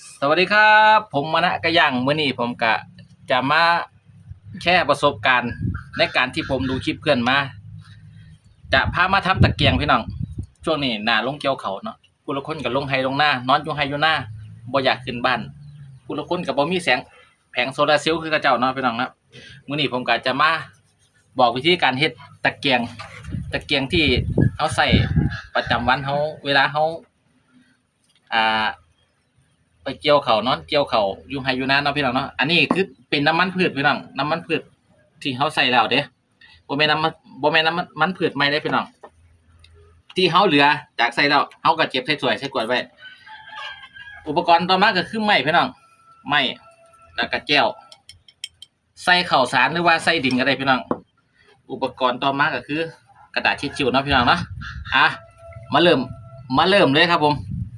สวัสดีครับ ผมมณะกะยังเมื้อนี้ผมกะจะมาแชร์ประสบการณ์ในการที่ผมดูคลิปเพื่อนมา จะพามาทำตะเกียงพี่น้องช่วงนี้หนาลงเกี่ยวเขาเนาะผู้ละคนก็ลงไฮลงหน้านอนอยู่ไฮอยู่หน้าบ่อยากขึ้นบ้านผู้ละคนก็บ่มีแสงแผงโซลาร์เซลล์คือกระเจ้าเนาะพี่น้องนะมื้อนี้ผมก็จะมาบอกวิธีการเฮ็ดตะเกียง ตะเกียงที่เฮาใส่ประจำวันเฮาเวลาเฮาอ่า ไปเกี่ยวเขานอนเกี่ยวเขาอยู่ไฮอยู่นาเนาะพี่น้องเนาะอันนี้คือเป็นน้ำมันพืชพี่น้องน้ำมันพืชที่เขาใส่แล้วเด้บ่แม่น้ำมันบ่แม่น้ำมันมันพืชใหม่ได้พี่น้องที่เขาเหลือจากใส่แล้วเขาก็เก็บใส่ถ้วยใส่ขวดไว้อุปกรณ์ต่อมาก็คือไม้พี่น้องไม้แล้วก็แก้วใส่ข้าวสารหรือว่าใส่ดินก็ได้พี่น้องอุปกรณ์ต่อมาก็คือ กระดาษทิชชู่เนาะพี่น้องเนาะอะมาเริ่มมาเริ่มเลยครับผม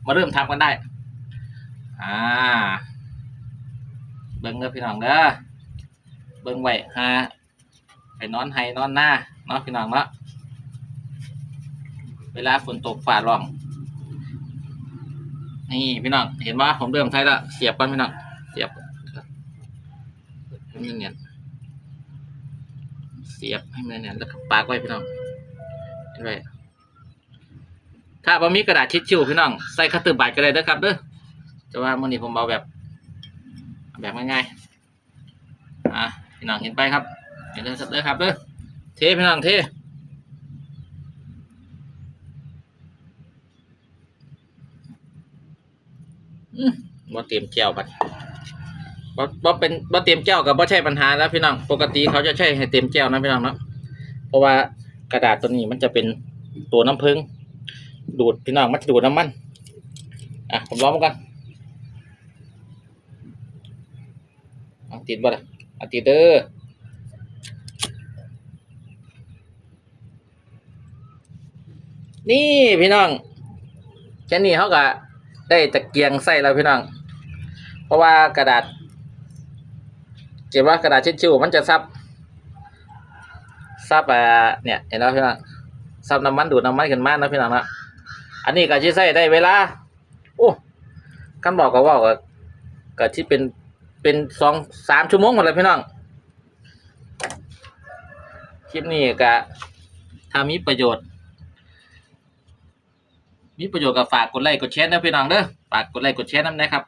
มาเริ่มทำกันได้ อ่า เบิ่งเด้อพี่น้องเด้อ เบิ่งไว้ฮะไปนอนไห้นอนหน้าเนาะพี่น้องเนาะ เวลาฝนตกฟ้าร้อง นี่พี่น้อง เห็นว่าผมเริ่มใช้ล้วเสียบก่อนพี่น้อง เสียบให้มันเนียนเสียบให้มันเนียนแล้วก็ปากไว้พี่น้องเห็นไว้ถ้าบ่มีกระดาษทิชชู่พี่น้อง ใส่คัตเตอร์บาดก็ได้เด้อครับเด้อ แต่ว่ามื่อนี้ผมเอาแบบ แบบง่ายๆอะพี่น้องเห็นไปครับเห็นเด้อเด้อครับเด้อเทพี่น้องเทอืมบ่เตรียมแก้วบัดบ่บ่เป็นบ่เตรียมแก้วกับบ่ใช่ปัญหาแล้วพี่น้อง ปกติเขาจะใช้ให้เตรียมแก้วนะพี่น้องเนาะ เพราะว่ากระดาษตัวนี้มันจะเป็นตัวน้ำผึ้งดูดพี่น้องมันจะดูดน้ำมัน อะ ผมลองมากัน เอา ติดบ่ล่ะอาติดเด้อนี่พี่น้องแค่นี้เขาก็ได้ตะเกียงใส่แล้วพี่น้อง เพราะว่ากระดาษเก็บว่ากระดาษชิชชู่มันจะซับซับอ่าเนี่ยเห็นแล้วพี่น้องซับน้ำมันดูดน้ำมันขึ้นมากนะพี่น้องนะอันนี้ก็จะใช้ได้เวลาโอ้กันบอกก็ว่าก็ก็ที่เป็น เป็นสองสามชั่วโมงหมดเลยพี่น้อง คลิปนี้ก็ถ้ามีประโยชน์ มีประโยชน์ก็ฝากกดไลค์กดแชร์นะพี่น้องเด้อฝากกดไลค์กดแชร์น้ำนะครับ